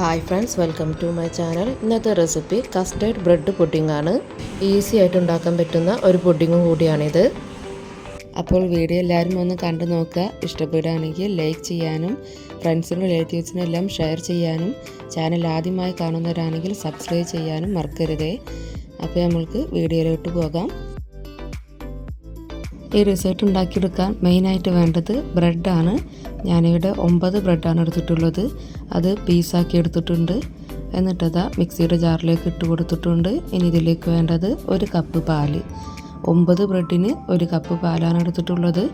Hi friends welcome to my channel ഇന്നത്തെ recipe custard bread pudding ആണ്. Easy ആയിട്ട് ഉണ്ടാക്കാൻ പറ്റുന്ന ഒരു പുഡിങ്ങും കൂടിയാണിത്. അപ്പോൾ വീഡിയോ എല്ലാവരും ഒന്ന് കണ്ടു നോക്കുക. ഇഷ്ടപ്പെടുകയാണെങ്കിൽ ലൈക്ക് ചെയ്യാനും ഫ്രണ്ട്സിനും റിലേറ്റീവ്സിനും എല്ലാം ഷെയർ ചെയ്യാനും ചാനൽ ആദ്യമായി കാണുന്നവരാണെങ്കിൽ സബ്സ്ക്രൈബ് ചെയ്യാനും മറക്കരുതേ. അപ്പോൾ നമ്മൾക്ക് വീഡിയോയിലോട്ട് പോകാം. ഈ റിസൾട്ട് ഉണ്ടാക്കിയെടുക്കാൻ മെയിനായിട്ട് വേണ്ടത് ബ്രെഡാണ് ഞാനിവിടെ ഒമ്പത് ബ്രെഡാണ് എടുത്തിട്ടുള്ളത്. അത് പീസാക്കി എടുത്തിട്ടുണ്ട്. എന്നിട്ടതാ മിക്സിയുടെ ജാറിലേക്ക് ഇട്ട് കൊടുത്തിട്ടുണ്ട്. ഇനി ഇതിലേക്ക് വേണ്ടത് ഒരു കപ്പ് പാൽ. ഒമ്പത് ബ്രെഡിന് ഒരു കപ്പ് പാലാണ് എടുത്തിട്ടുള്ളത്.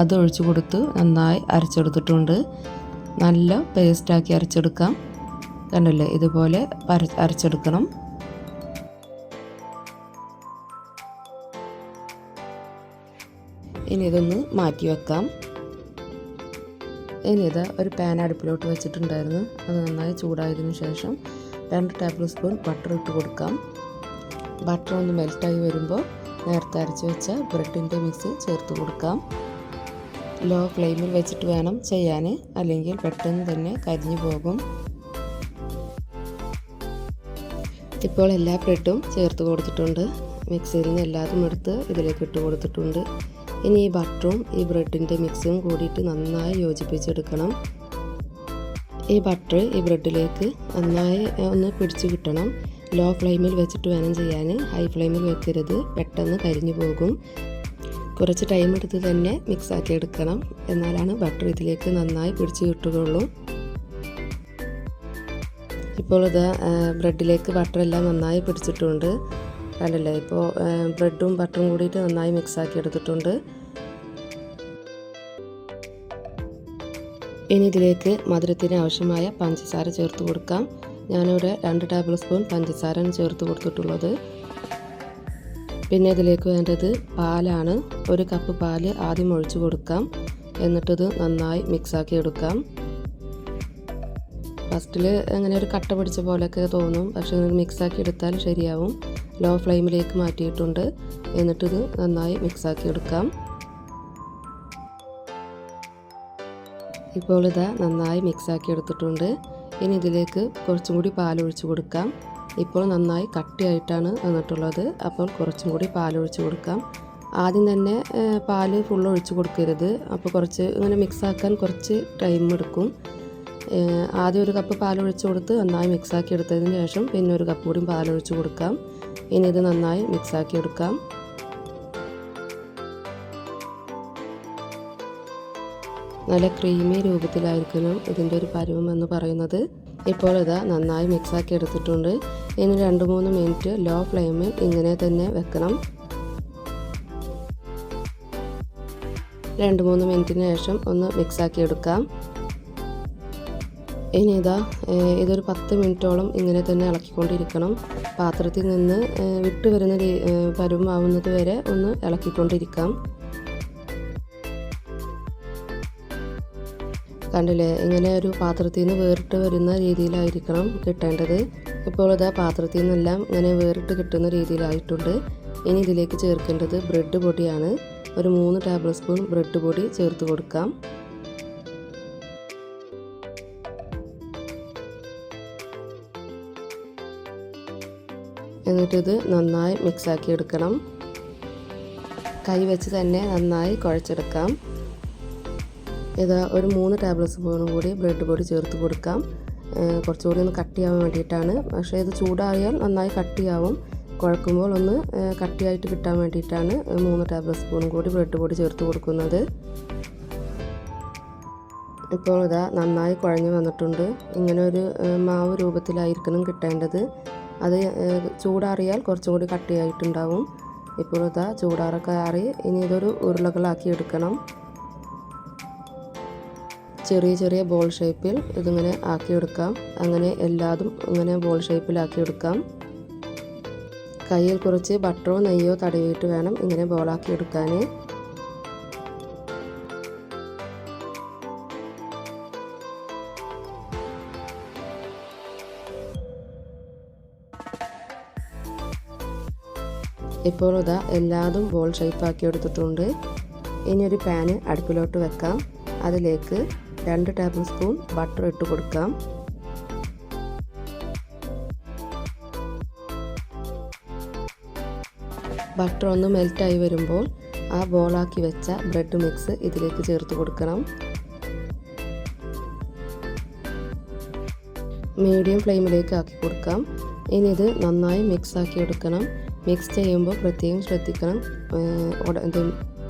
അത് ഒഴിച്ചു കൊടുത്ത് നന്നായി അരച്ചെടുത്തിട്ടുണ്ട്. നല്ല പേസ്റ്റാക്കി അരച്ചെടുക്കാം. കണ്ടില്ലേ? ഇതുപോലെ അരച്ചെടുക്കണം. ഇനി ഇതൊന്ന് മാറ്റി വെക്കാം. ഇനി ഇത് ഒരു പാൻ അടുപ്പിലോട്ട് വെച്ചിട്ടുണ്ടായിരുന്നു. അത് നന്നായി ചൂടായതിനു ശേഷം രണ്ട് ടേബിൾ സ്പൂൺ ബട്ടർ ഇട്ട് കൊടുക്കാം. ബട്ടർ ഒന്ന് മെൽറ്റായി വരുമ്പോൾ നേരത്തെ അരച്ച് വെച്ച ബ്രെഡിന്റെ മിക്സ് ചേർത്ത് കൊടുക്കാം. ലോ ഫ്ലെയിമിൽ വെച്ചിട്ട് വേണം ചെയ്യാൻ അല്ലെങ്കിൽ പെട്ടെന്ന് തന്നെ കരിഞ്ഞു പോകും. ഇപ്പോൾ എല്ലാ ബ്രെഡും ചേർത്ത് കൊടുത്തിട്ടുണ്ട്. മിക്സിയിൽ നിന്ന് എല്ലാതും എടുത്ത് ഇതിലേക്ക് ഇട്ട് കൊടുത്തിട്ടുണ്ട്. ഇനി ഈ ബട്ടറും ഈ ബ്രെഡിന്റെ മിക്സും കൂടിയിട്ട് നന്നായി യോജിപ്പിച്ചെടുക്കണം. ഈ ബട്ടർ ഈ ബ്രെഡിലേക്ക് നന്നായി ഒന്ന് പിടിച്ചു കിട്ടണം. ലോ ഫ്ലെയിമിൽ വെച്ചിട്ട് വേണം ചെയ്യാൻ. ഹൈ ഫ്ലെയിമിൽ വെക്കരുത്. പെട്ടെന്ന് കരിഞ്ഞു പോകും. കുറച്ച് ടൈം എടുത്ത് തന്നെ മിക്സ് ആക്കി എടുക്കണം. എന്നാലാണ് ബട്ടർ ഇതിലേക്ക് നന്നായി പിടിച്ചു കിട്ടുകയുള്ളൂ. ഇപ്പോൾ ഇത് ബ്രെഡിലേക്ക് ബട്ടറെല്ലാം നന്നായി പിടിച്ചിട്ടുണ്ട്. കണ്ടില്ലേ ഇപ്പോൾ ബ്രെഡും ബട്ടറും കൂടിയിട്ട് നന്നായി മിക്സാക്കി എടുത്തിട്ടുണ്ട്. ഇനി ഇതിലേക്ക് മധുരത്തിന് ആവശ്യമായ പഞ്ചസാര ചേർത്ത് കൊടുക്കാം. ഞാനിവിടെ രണ്ട് ടേബിൾ സ്പൂൺ പഞ്ചസാരയാണ് ചേർത്ത് കൊടുത്തിട്ടുള്ളത്. പിന്നെ ഇതിലേക്ക് വേണ്ടത് പാലാണ്. ഒരു കപ്പ് പാൽ ആദ്യം ഒഴിച്ചു കൊടുക്കാം. എന്നിട്ടിത് നന്നായി മിക്സാക്കി എടുക്കാം. ഫസ്റ്റിൽ അങ്ങനെ ഒരു കട്ട പിടിച്ച പോലെയൊക്കെ തോന്നും. പക്ഷേ മിക്സാക്കി എടുത്താൽ ശരിയാവും. ലോ ഫ്ലെയിമിലേക്ക് മാറ്റിയിട്ടുണ്ട്. എന്നിട്ടിത് നന്നായി മിക്സാക്കി എടുക്കാം. ഇപ്പോൾ ഇതാ നന്നായി മിക്സാക്കി എടുത്തിട്ടുണ്ട്. ഇനി ഇതിലേക്ക് കുറച്ചും കൂടി പാലൊഴിച്ച് കൊടുക്കാം. ഇപ്പോൾ നന്നായി കട്ടിയായിട്ടാണ് വന്നിട്ടുള്ളത്. അപ്പോൾ കുറച്ചും കൂടി പാലൊഴിച്ച് കൊടുക്കാം. ആദ്യം തന്നെ പാൽ ഫുൾ ഒഴിച്ച് കൊടുക്കരുത്. അപ്പോൾ കുറച്ച് ഇങ്ങനെ മിക്സാക്കാൻ കുറച്ച് ടൈം എടുക്കും. ആദ്യം ഒരു കപ്പ് പാലൊഴിച്ച് കൊടുത്ത് നന്നായി മിക്സാക്കി എടുത്തതിന് ശേഷം പിന്നെ ഒരു കപ്പ് കൂടി പാലൊഴിച്ച് കൊടുക്കാം. ഇനി ഇത് നന്നായി മിക്സാക്കി എടുക്കാം. നല്ല ക്രീമി രൂപത്തിലായിരിക്കണം ഇതിന്റെ ഒരു പരുവം എന്ന് പറയുന്നത്. ഇപ്പോൾ ഇതാ നന്നായി മിക്സാക്കി എടുത്തിട്ടുണ്ട്. ഇനി രണ്ട് മൂന്ന് മിനിറ്റ് ലോ ഫ്ലെയിമിൽ ഇങ്ങനെ തന്നെ വെക്കണം. രണ്ട് മൂന്ന് മിനിറ്റിന് ശേഷം ഒന്ന് മിക്സാക്കി എടുക്കാം. ഇനി ഇതാ ഇതൊരു പത്ത് മിനിറ്റോളം ഇങ്ങനെ തന്നെ ഇളക്കിക്കൊണ്ടിരിക്കണം. പാത്രത്തിൽ നിന്ന് വിട്ടു വരുന്ന പരുമാവുന്നത് വരെ ഒന്ന് ഇളക്കിക്കൊണ്ടിരിക്കാം. കണ്ടില്ലേ ഇങ്ങനെ ഒരു പാത്രത്തിൽ നിന്ന് വേറിട്ട് വരുന്ന രീതിയിലായിരിക്കണം കിട്ടേണ്ടത്. ഇപ്പോൾ ഇതാ പാത്രത്തിൽ നിന്നെല്ലാം ഇങ്ങനെ വേറിട്ട് കിട്ടുന്ന രീതിയിലായിട്ടുണ്ട്. ഇനി ഇതിലേക്ക് ചേർക്കേണ്ടത് ബ്രെഡ് പൊടിയാണ്. ഒരു മൂന്ന് ടേബിൾ സ്പൂൺ ബ്രെഡ് പൊടി ചേർത്ത് കൊടുക്കാം. എന്നിട്ടിത് നന്നായി മിക്സാക്കി എടുക്കണം കൈ വെച്ച് തന്നെ നന്നായി കുഴച്ചെടുക്കാം. ഇത് ഒരു മൂന്ന് ടേബിൾ സ്പൂണും കൂടി ബ്രെഡ് പൊടി ചേർത്ത് കൊടുക്കാം. കുറച്ചുകൂടി ഒന്ന് കട്ടിയാവാൻ വേണ്ടിയിട്ടാണ്. പക്ഷേ ഇത് ചൂടായാൽ നന്നായി കട്ടിയാവും. കുഴക്കുമ്പോൾ ഒന്ന് കട്ടിയായിട്ട് കിട്ടാൻ വേണ്ടിയിട്ടാണ് മൂന്ന് ടേബിൾ സ്പൂണും കൂടി ബ്രെഡ് പൊടി ചേർത്ത് കൊടുക്കുന്നത്. ഇപ്പോൾ ഇതാ നന്നായി കുഴഞ്ഞു വന്നിട്ടുണ്ട്. ഇങ്ങനെ ഒരു മാവ് രൂപത്തിലായിരിക്കണം കിട്ടേണ്ടത്. അത് ചൂടാറിയാൽ കുറച്ചും കൂടി കട്ടിയായിട്ടുണ്ടാവും. ഇപ്പോൾ ഇതാ ചൂടാറൊക്കെ ആറി. ഇനി ഇതൊരു ഉരുളകളാക്കി എടുക്കണം. ചെറിയ ചെറിയ ബോൾ ഷേപ്പിൽ ഇതിങ്ങനെ ആക്കിയെടുക്കാം അങ്ങനെ എല്ലാതും ഇങ്ങനെ ബോൾ ഷേപ്പിലാക്കി എടുക്കാം. കയ്യിൽ കുറച്ച് ബട്ടറോ നെയ്യോ തടവിയിട്ട് വേണം ഇങ്ങനെ ബോളാക്കി എടുക്കാൻ ഇപ്പോൾ ഇതാ എല്ലാതും ബോൾ ഷേപ്പാക്കി എടുത്തിട്ടുണ്ട്. ഇനി ഒരു പാന് അടുപ്പിലോട്ട് വെക്കാം. അതിലേക്ക് രണ്ട് ടേബിൾ സ്പൂൺ ബട്ടർ ഇട്ട് കൊടുക്കാം. ബട്ടർ ഒന്ന് മെൽറ്റായി വരുമ്പോൾ ആ ബോളാക്കി വെച്ച ബ്രെഡ് മിക്സ് ഇതിലേക്ക് ചേർത്ത് കൊടുക്കണം. മീഡിയം ഫ്ലെയിമിലേക്ക് ആക്കി കൊടുക്കാം. ഇനി ഇത് നന്നായി മിക്സ് ആക്കി എടുക്കണം. മിക്സ് ചെയ്യുമ്പോൾ പ്രത്യേകം ശ്രദ്ധിക്കണം.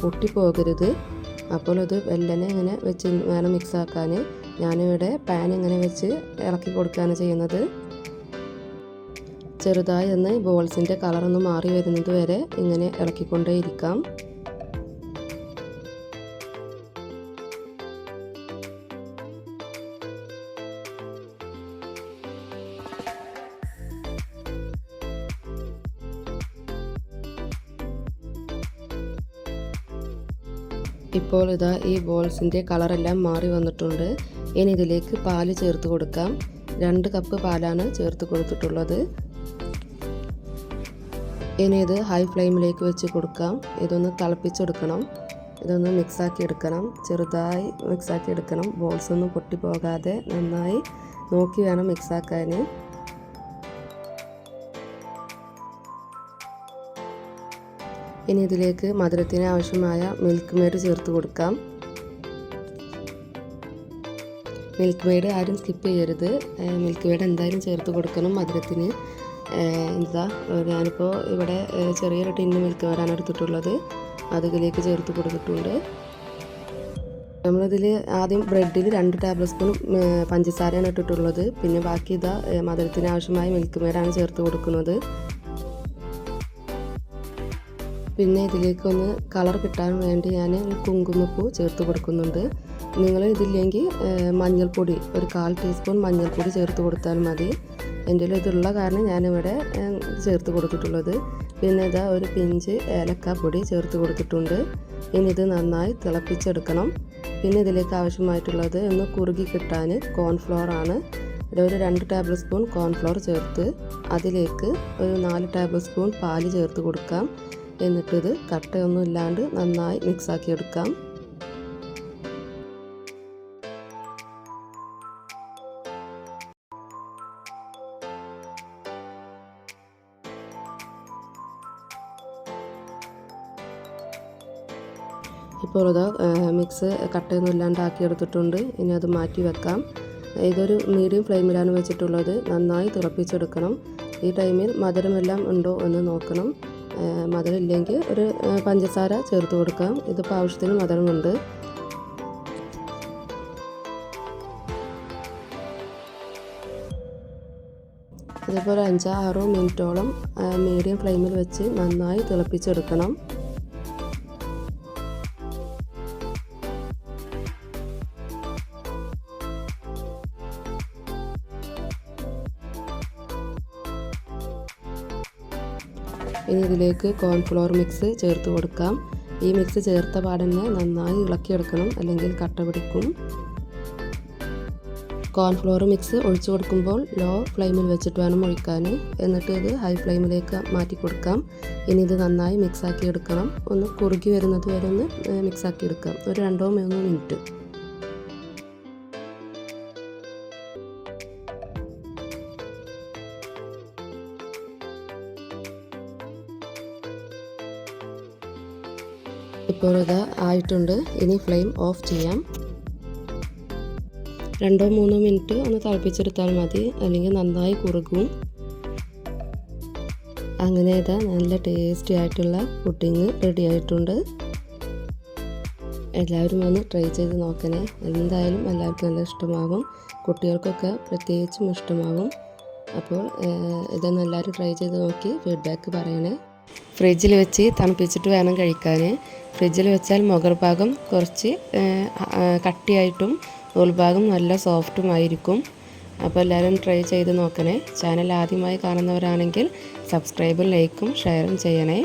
പൊട്ടിപ്പോകരുത്. അപ്പോൾ അത് വെല്ലനെ ഇങ്ങനെ വെച്ച് വേണം മിക്സ് ആക്കാൻ ഞാനിവിടെ പാൻ ഇങ്ങനെ വെച്ച് ഇളക്കി കൊടുക്കുകയാണ് ചെയ്യുന്നത്. ചെറുതായി ഒന്ന് ബോൾസിന്റെ കളറൊന്ന് മാറി വരുന്നത് വരെ ഇങ്ങനെ ഇളക്കിക്കൊണ്ടേ ഇരിക്കാം. ഇപ്പോൾ ഇതാ ഈ ബോൾസിന്റെ കളറെല്ലാം മാറി വന്നിട്ടുണ്ട്. ഇനി ഇതിലേക്ക് പാൽ ചേർത്ത് കൊടുക്കാം. രണ്ട് കപ്പ് പാലാണ് ചേർത്ത് കൊടുത്തിട്ടുള്ളത്. ഇനി ഇത് ഹൈ ഫ്ലെയിമിലേക്ക് വെച്ച് കൊടുക്കാം. ഇതൊന്ന് തിളപ്പിച്ചെടുക്കണം. ഇതൊന്ന് മിക്സാക്കി എടുക്കണം. ചെറുതായി മിക്സാക്കി എടുക്കണം. ബോൾസ് ഒന്നും പൊട്ടിപ്പോകാതെ നന്നായി നോക്കി വേണം മിക്സാക്കാൻ ഇനി ഇതിലേക്ക് മധുരത്തിന് ആവശ്യമായ മിൽക്ക് മെയ്ഡ് ചേർത്ത് കൊടുക്കാം. മിൽക്ക് മെയ്ഡ് ആരും സ്കിപ്പ് ചെയ്യരുത്. മിൽക്ക് മെയ്ഡ് എന്തായാലും ചേർത്ത് കൊടുക്കണം മധുരത്തിന്. എന്താ ഞാനിപ്പോൾ ഇവിടെ ചെറിയൊരു ടിന്ന് മിൽക്ക് മെയ്ഡാണ് എടുത്തിട്ടുള്ളത്. അതിലേക്ക് ചേർത്ത് കൊടുത്തിട്ടുണ്ട്. നമ്മളിതിൽ ആദ്യം ബ്രെഡിൽ രണ്ട് ടേബിൾ സ്പൂൺ പഞ്ചസാരയാണ് ഇട്ടിട്ടുള്ളത്. പിന്നെ ബാക്കി ഇതാ മധുരത്തിന് ആവശ്യമായ മിൽക്ക് മെയ്ഡാണ് ചേർത്ത് കൊടുക്കുന്നത്. പിന്നെ ഇതിലേക്ക് ഒന്ന് കളർ കിട്ടാൻ വേണ്ടി ഞാൻ കുങ്കുമപ്പൂ ചേർത്ത് കൊടുക്കുന്നുണ്ട്. നിങ്ങൾ ഇതില്ലെങ്കിൽ മഞ്ഞൾപ്പൊടി ഒരു കാൽ ടീസ്പൂൺ മഞ്ഞൾപ്പൊടി ചേർത്ത് കൊടുത്താൽ മതി. എന്റെ ഇതുള്ള കാരണം ഞാനിവിടെ ചേർത്ത് കൊടുത്തിട്ടുള്ളത്. പിന്നെ ഇതാ ഒരു പിഞ്ച് ഏലക്കാപ്പൊടി ചേർത്ത് കൊടുത്തിട്ടുണ്ട്. ഇനി ഇത് നന്നായി തിളപ്പിച്ചെടുക്കണം. പിന്നെ ഇതിലേക്ക് ആവശ്യമായിട്ടുള്ളത് ഒന്ന് കുറുകി കിട്ടാൻ കോൺഫ്ലോർ ആണ്. ഒരു രണ്ട് ടേബിൾ സ്പൂൺ കോൺഫ്ലോർ ചേർത്ത് അതിലേക്ക് ഒരു നാല് ടേബിൾ സ്പൂൺ പാൽ ചേർത്ത് കൊടുക്കാം. എന്നിട്ടിത് കട്ടയൊന്നും ഇല്ലാണ്ട് നന്നായി മിക്സാക്കി എടുക്കാം ഇപ്പോൾ ഇത് മിക്സ് കട്ടയൊന്നും ഇല്ലാണ്ട് ആക്കി എടുത്തിട്ടുണ്ട് ഇനി അത് മാറ്റി വെക്കാം. ഇതൊരു മീഡിയം ഫ്ലെയിമിലാണ് വെച്ചിട്ടുള്ളത്. നന്നായി തിളപ്പിച്ചെടുക്കണം. ഈ ടൈമിൽ മധുരമെല്ലാം ഉണ്ടോ എന്ന് നോക്കണം. മധുരം ഇല്ലെങ്കിൽ ഒരു പഞ്ചസാര ചേർത്ത് കൊടുക്കാം. ഇതിപ്പോൾ ആവശ്യത്തിന് മധുരമുണ്ട്. ഇതേപോലെ അഞ്ചാറോ മിനിറ്റോളം മീഡിയം ഫ്ലെയിമിൽ വെച്ച് നന്നായി തിളപ്പിച്ചെടുക്കണം. ഇനി ഇതിലേക്ക് കോൺഫ്ലോർ മിക്സ് ചേർത്ത് കൊടുക്കാം. ഈ മിക്സ് ചേർത്ത പാടന്നെ നന്നായി ഇളക്കിയെടുക്കണം അല്ലെങ്കിൽ കട്ട പിടിക്കും. കോൺഫ്ലോർ മിക്സ് ഒഴിച്ചു കൊടുക്കുമ്പോൾ ലോ ഫ്ലെയിമിൽ വെച്ചിട്ട് വേണം ഒഴിക്കാൻ എന്നിട്ട് ഇത് ഹൈ ഫ്ലെയിമിലേക്ക് മാറ്റി കൊടുക്കാം. ഇനി ഇത് നന്നായി മിക്സാക്കി എടുക്കണം. ഒന്ന് കുറുകി വരുന്നത് വരെ ഒന്ന് മിക്സാക്കി എടുക്കാം. ഒരു രണ്ടോ മൂന്നോ മിനിറ്റ് ഇപ്പോൾ ഇത് ആയിട്ടുണ്ട്. ഇനി ഫ്ലെയിം ഓഫ് ചെയ്യാം. രണ്ടോ മൂന്നോ മിനിറ്റ് ഒന്ന് തിളപ്പിച്ചെടുത്താൽ മതി. അല്ലെങ്കിൽ നന്നായി കുറുകും. അങ്ങനെ ഇതാ നല്ല ടേസ്റ്റി ആയിട്ടുള്ള പുഡിങ് റെഡി ആയിട്ടുണ്ട്. എല്ലാവരും ഒന്ന് ട്രൈ ചെയ്ത് നോക്കണേ. എന്തായാലും എല്ലാവർക്കും നല്ല ഇഷ്ടമാകും. കുട്ടികൾക്കൊക്കെ പ്രത്യേകിച്ചും ഇഷ്ടമാകും. അപ്പോൾ ഇതൊന്ന് എല്ലാവരും ട്രൈ ചെയ്ത് നോക്കി ഫീഡ്ബാക്ക് പറയണേ. ഫ്രിഡ്ജിൽ വെച്ച് തണുപ്പിച്ചിട്ട് വേണം കഴിക്കാൻ. ഫ്രിഡ്ജിൽ വെച്ചാൽ മുകൾ ഭാഗം കുറച്ച് കട്ടിയായിട്ടും ഉൾഭാഗം നല്ല സോഫ്റ്റുമായിരിക്കും അപ്പോൾ എല്ലാവരും ട്രൈ ചെയ്ത് നോക്കണേ. ചാനൽ ആദ്യമായി കാണുന്നവരാണെങ്കിൽ സബ്സ്ക്രൈബും ലൈക്കും ഷെയറും ചെയ്യണേ.